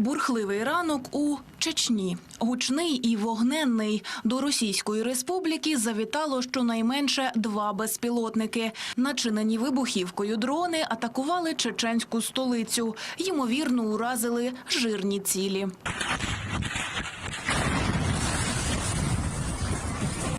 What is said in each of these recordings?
Бурхливий ранок у Чечні. Гучний і вогненний. До Російської республіки завітало щонайменше два безпілотники. Начинені вибухівкою дрони атакували чеченську столицю. Ймовірно, уразили жирні цілі.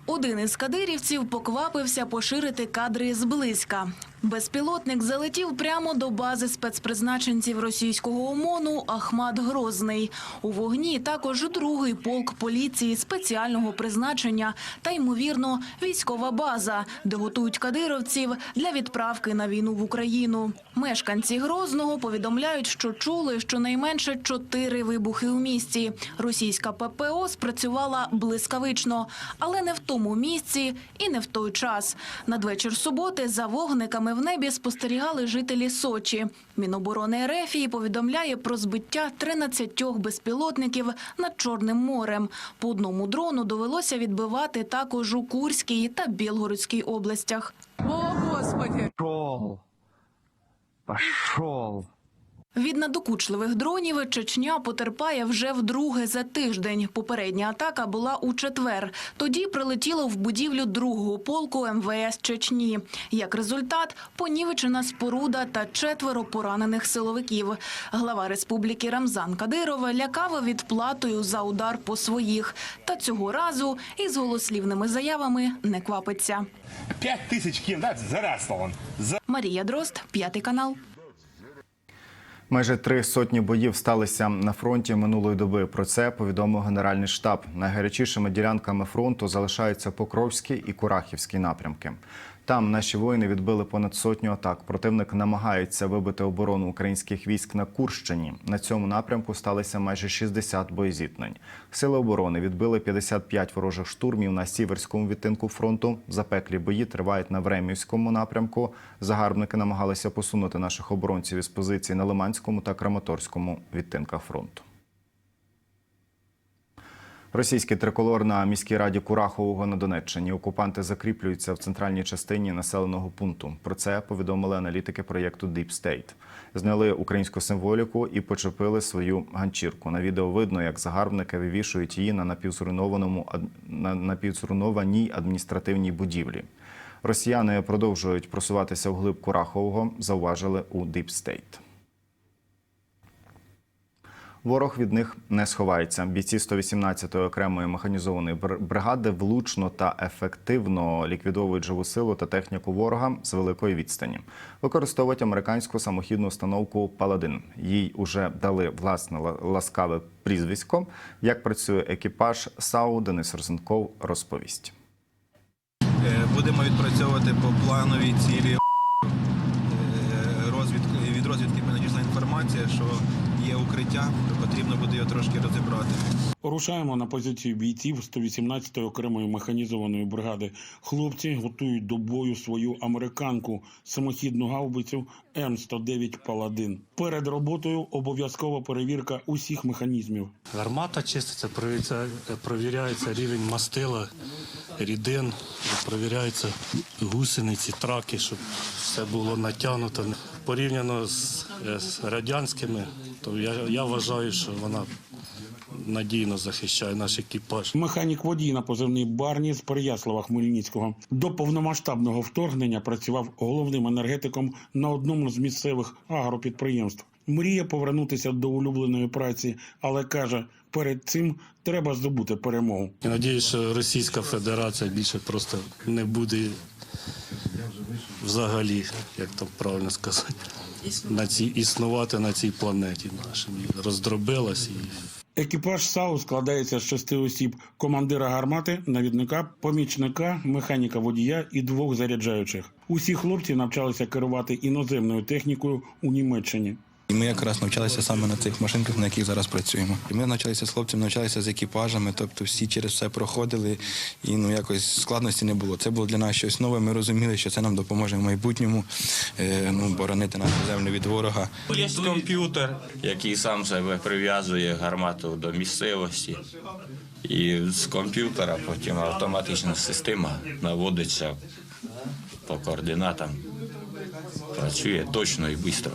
Один із кадирівців поквапився поширити кадри зблизька. Безпілотник залетів прямо до бази спецпризначенців російського ОМОНу Ахмат Грозний. У вогні також другий полк поліції спеціального призначення та, ймовірно, військова база, де готують кадировців для відправки на війну в Україну. Мешканці Грозного повідомляють, що чули щонайменше чотири вибухи у місті. Російська ППО спрацювала блискавично, але не в тому місці і не в той час. Надвечір суботи за вогниками в небі спостерігали жителі Сочі. Міноборони Ерефії повідомляє про збиття 13 безпілотників над Чорним морем. По одному дрону довелося відбивати також у Курській та Білгородській областях. О, Господи! Пішов! Пошел. Від надокучливих дронів Чечня потерпає вже вдруге за тиждень. Попередня атака була у четвер. Тоді прилетіло в будівлю другого полку МВС Чечні. Як результат, понівечена споруда та четверо поранених силовиків. Глава республіки Рамзан Кадиров лякав відплатою за удар по своїх. Та цього разу із голослівними заявами не квапиться. Пять тысяч кем, да, зарастал он. За Марія Дрозд, п'ятий канал. Майже три сотні боїв сталися на фронті минулої доби. Про це повідомив Генеральний штаб. Найгарячішими ділянками фронту залишаються Покровський і Курахівський напрямки. Там наші воїни відбили понад сотню атак. Противник намагається вибити оборону українських військ на Курщині. На цьому напрямку сталися майже 60 боєзіткнень. Сили оборони відбили 55 ворожих штурмів на сіверському відтинку фронту. Запеклі бої тривають на Времівському напрямку. Загарбники намагалися посунути наших оборонців із позицій на Лиманському та Краматорському відтинках фронту. Російський триколор на міській раді Курахового на Донеччині. Окупанти закріплюються в центральній частині населеного пункту. Про це повідомили аналітики проєкту Deep State. Зняли українську символіку і почепили свою ганчірку. На відео видно, як загарбники вивішують її на напівзруйнованому на напівзруйнованій адміністративній будівлі. Росіяни продовжують просуватися вглиб Курахового, зауважили у Deep State. Ворог від них не сховається. Бійці 118-ї окремої механізованої бригади влучно та ефективно ліквідовують живу силу та техніку ворога з великої відстані. Використовують американську самохідну установку Паладин. Їй уже дали власне ла- ласкаве прізвисько. Як працює екіпаж САУ, Денис Розенков розповість. Е, Будемо відпрацьовувати по плановій цілі. Е, Розвідки, від розвідки мені надійшла інформація, що є укриття, потрібно буде його трошки розібрати. Рушаємо на позицію бійців 118-ї окремої механізованої бригади. Хлопці готують до бою свою американку самохідну гаубицю М109 Паладин. Перед роботою обов'язкова перевірка усіх механізмів. Гармата чиститься, провіряється, провіряється рівень мастила, рідин, провіряються гусениці, траки, щоб все було натягнуто. Порівняно з, е, з радянськими, то я, я вважаю, що вона надійно захищає наш екіпаж. Механік водій на позивний Барні з Переяслава Хмельницького. До повномасштабного вторгнення працював головним енергетиком на одному з місцевих агропідприємств. Мріє повернутися до улюбленої праці, але каже, перед цим треба здобути перемогу. Я надіюсь, що Російська Федерація більше просто не буде взагалі, як там правильно сказати, на цій існувати на цій планеті нашій. Роздробилась і Екіпаж САУ складається з шести осіб: командира гармати, навідника, помічника, механіка водія і двох заряджаючих. Усі хлопці навчалися керувати іноземною технікою у Німеччині. І ми якраз навчалися саме на цих машинках, на яких зараз працюємо. І ми навчалися з хлопцями, навчалися з екіпажами, тобто всі через все проходили, і ну якось складності не було. Це було для нас щось нове. Ми розуміли, що це нам допоможе в майбутньому е, ну, боронити нашу землю від ворога. Є комп'ютер, який сам себе прив'язує гармату до місцевості. І з комп'ютера потім автоматична система наводиться по координатам. Працює точно і швидко.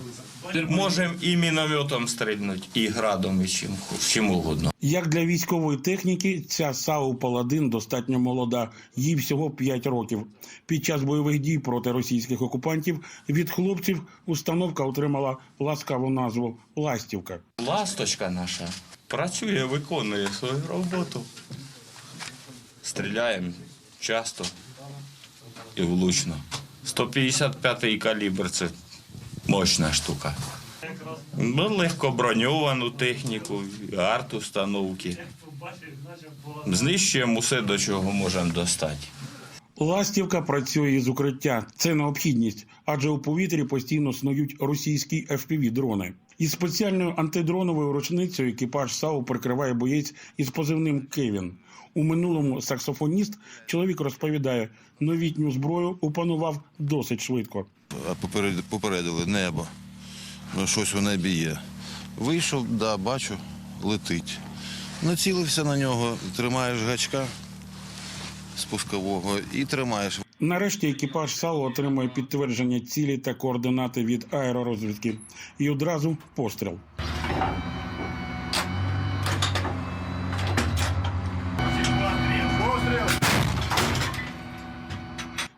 Можемо і мінометом стрільнути, і градом, і чим, чим угодно. Як для військової техніки, ця САУ Паладин достатньо молода, їй всього 5 років. Під час бойових дій проти російських окупантів від хлопців установка отримала ласкаву назву Ластівка. Ласточка наша працює, виконує свою роботу. Стріляємо часто і влучно. 155-й калібр це мощна штука. Легко броньовану техніку, арт-установки. Знищуємо усе, до чого можемо достати. Ластівка працює із укриття. Це необхідність, адже у повітрі постійно снують російські FPV-дрони. Із спеціальною антидроновою рушницею екіпаж САУ прикриває боєць із позивним Кевін. У минулому саксофоніст чоловік розповідає, новітню зброю опанував досить швидко. Попередили небо. Ну, щось у небі є. Вийшов, да, бачу, летить. Націлився на нього, тримаєш гачка спускового і тримаєш. Нарешті екіпаж САУ отримує підтвердження цілі та координати від аеророзвідки. І одразу постріл.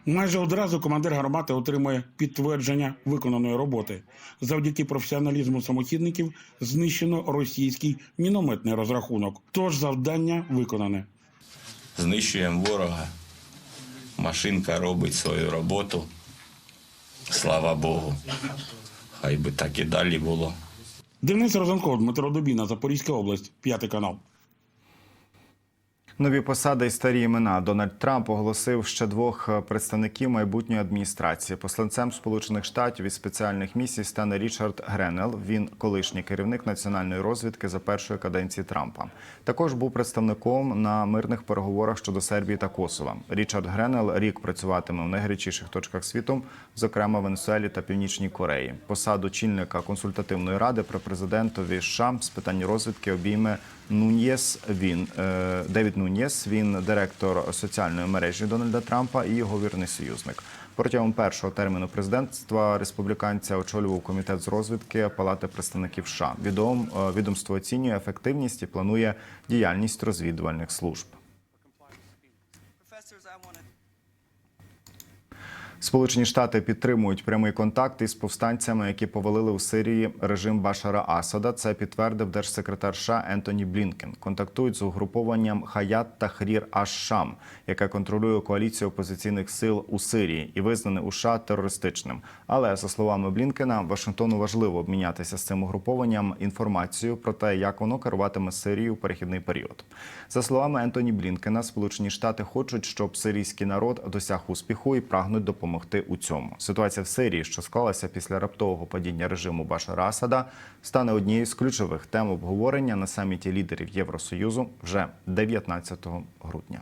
Майже одразу командир гармати отримує підтвердження виконаної роботи. Завдяки професіоналізму самохідників знищено російський мінометний розрахунок. Тож завдання виконане. Знищуємо ворога. Машинка робить свою роботу. Слава Богу. Хай би так і далі було. Денис Розанков, Дмитро Дубіна, Запорізька область, п'ятий канал. Нові посади і старі імена. Дональд Трамп оголосив ще двох е, представників майбутньої адміністрації. Посланцем Сполучених Штатів із спеціальних місій стане Річард Гренел. Він колишній керівник національної розвідки за першої каденції Трампа. Також був представником на мирних переговорах щодо Сербії та Косова. Річард Гренел рік працюватиме в найгарячіших точках світу, зокрема Венесуелі та Північній Кореї. Посаду чільника консультативної ради при президентові США з питань розвідки обійме Нуньєс. Він е, Девід Нуньєс. Він директор соціальної мережі Дональда Трампа і його вірний союзник. Протягом першого терміну президентства республіканця очолював комітет з розвідки Палати представників США. Відом е, відомство оцінює ефективність і планує діяльність розвідувальних служб. Сполучені Штати підтримують прямий контакт із повстанцями, які повалили у Сирії режим Башара Асада. Це підтвердив держсекретар США Ентоні Блінкен. Контактують з угрупованням Хаят Тахрір Аш-Шам, яке контролює коаліцію опозиційних сил у Сирії і визнане у США терористичним. Але за словами Блінкена, Вашингтону важливо обмінятися з цим угрупованням інформацією про те, як воно керуватиме Сирією у перехідний період. За словами Ентоні Блінкена, Сполучені Штати хочуть, щоб сирійський народ досяг успіху і прагнуть допомогти у цьому. Ситуація в Сирії, що склалася після раптового падіння режиму Башара Асада, стане однією з ключових тем обговорення на саміті лідерів Євросоюзу вже 19 грудня.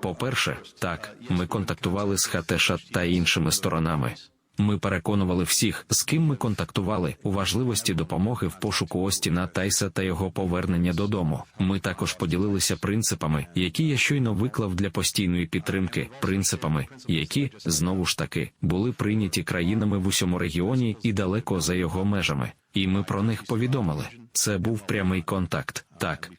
По-перше, так, ми контактували з Хатеша та іншими сторонами. Ми переконували всіх, з ким ми контактували, у важливості допомоги в пошуку Остіна Тайса та його повернення додому. Ми також поділилися принципами, які я щойно виклав для постійної підтримки, принципами, які знову ж таки були прийняті країнами в усьому регіоні і далеко за його межами. І ми про них повідомили. Це був прямий контакт. Так.